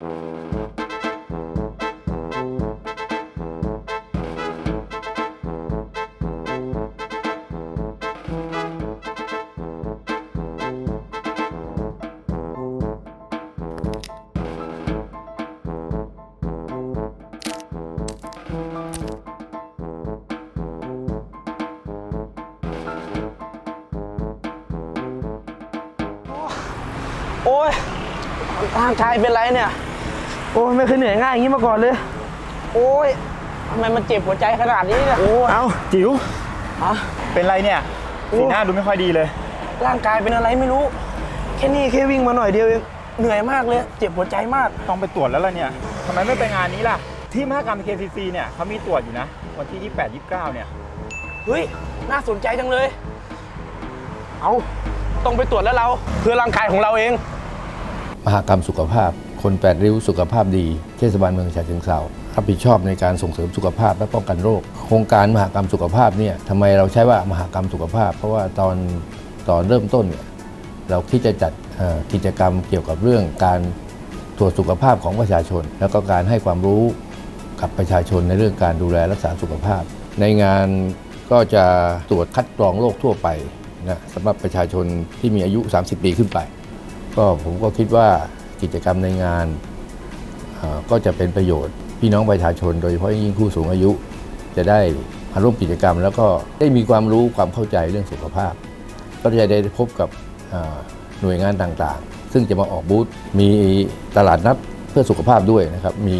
โอ้ย ร่างกายเป็นไรเนี่ย โอ้ยไม่เคยเหนื่อยง่ายอย่างนี้มาก่อนเลย โอ้ยทำไมมันเจ็บหัวใจขนาดนี้เนี่ยโอ้ยเอ้าจิ๋วอะเป็นไรเนี่ยโอ้สีหน้าดูไม่ค่อยดีเลย ร่างกายเป็นอะไรไม่รู้ แค่นี้แค่วิ่งมาหน่อยเดียวเองเหนื่อยมากเลย เจ็บหัวใจมากต้องไปตรวจแล้วล่ะเนี่ยทำไมไม่ไปงานนี้ล่ะ ที่มหกรรม KCC เนี่ยเขามีตรวจอยู่นะ วันที่ 28 29 เนี่ยเฮ้ยน่าสนใจจังเลย เอาต้องไปตรวจแล้วเราเพื่อร่างกายของเราเอง มหากรรมสุขภาพ คนแปดริ้วสุขภาพดี เทศบาลเมืองฉะเชิงเทรารับผิดชอบในการส่งเสริมสุขภาพและป้องกันโรค โครงการมหากรรมสุขภาพเนี่ยทำไมเราใช้ว่ามหากรรมสุขภาพ เพราะว่าตอนตอนเริ่มต้นเนี่ยเราคิดจะจัดกิจกรรมเกี่ยวกับเรื่องการตรวจสุขภาพของประชาชน แล้วก็การให้ความรู้กับประชาชนในเรื่องการดูแลรักษาสุขภาพ ในงานก็จะตรวจคัดกรองโรคทั่วไปนะสำหรับประชาชนที่มีอายุ 30 ปีขึ้นไป ก็ผมก็คิดว่ากิจกรรมในงานก็จะเป็นประโยชน์ พี่น้องประชาชน โดยเฉพาะยิ่งผู้สูงอายุ จะได้มาร่วมกิจกรรม แล้วก็ได้มีความรู้ความเข้าใจเรื่องสุขภาพ ก็จะได้พบกับหน่วยงานต่างๆ ซึ่งจะมาออกบูธมีตลาดนัดเพื่อสุขภาพด้วยนะครับมี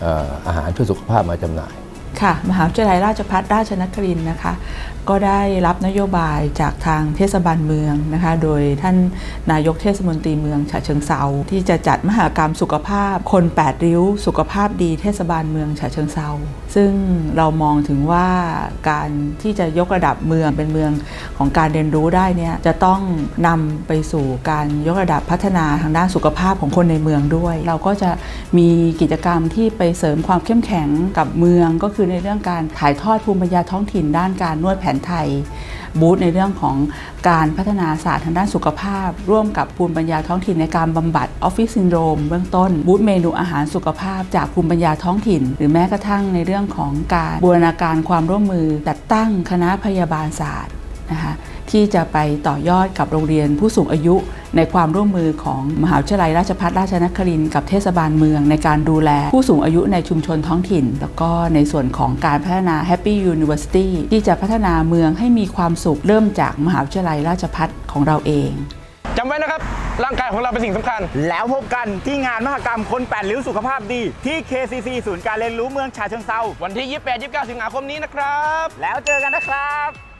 เอ่ออาหารเพื่อสุขภาพมาจำหน่าย ค่ะ มหาวิทยาลัยราชภัฏราชนครินนะคะ ก็ได้รับนโยบายจากทางเทศบาลเมืองนะคะ โดยท่านนายกเทศมนตรีเมืองฉะเชิงเซาที่จะจัดมหากรรมสุขภาพ คน 8 ริ้ว สุขภาพดีเทศบาลเมืองฉะเชิงเซา ซึ่งเรามองถึงว่าการที่จะยกระดับเมืองเป็นเมืองของการเรียนรู้ได้เนี่ยจะต้องนำไปสู่การยกระดับพัฒนาทางด้านสุขภาพของคนในเมืองด้วย เราก็จะมีกิจกรรมที่ไปเสริมความเข้มแข็งกับเมือง ก็คือในเรื่องการถ่ายทอดภูมิปัญญาท้องถิ่นด้านการนวดแผนไทย บูธในเรื่องของการพัฒนาศาสตร์ทางด้านสุขภาพ ร่วมกับภูมิปัญญาท้องถิ่นในการบำบัดออฟฟิศซินโดรมเบื้องต้น บูธเมนูอาหารสุขภาพจากภูมิปัญญาท้องถิ่น หรือแม้กระทั่งในเรื่องของการบูรณาการความร่วมมือจัดตั้งคณะพยาบาลศาสตร์นะคะที่จะไปต่อยอดกับโรงเรียนผู้สูงอายุ ในความร่วมมือของมหาวิทยาลัยราชภัฏราชนครินทร์กับเทศบาลเมือง ในการดูแลผู้สูงอายุในชุมชนท้องถิ่น แล้วก็ในส่วนของการพัฒนา Happy University ที่จะพัฒนาเมืองให้มีความสุขเริ่มจากมหาวิทยาลัยราชภัฏของเราเองจำไว้นะครับ ร่างกายของเราเป็นสิ่งสำคัญ แล้วพบกันที่งานมหกรรมคนแปดริ้วสุขภาพดี ที่ KCC ศูนย์การเรียนรู้เมืองฉะเชิงเซาวันที่ 28 29 สิงหาคมนี้นะครับ แล้วเจอกันนะครับ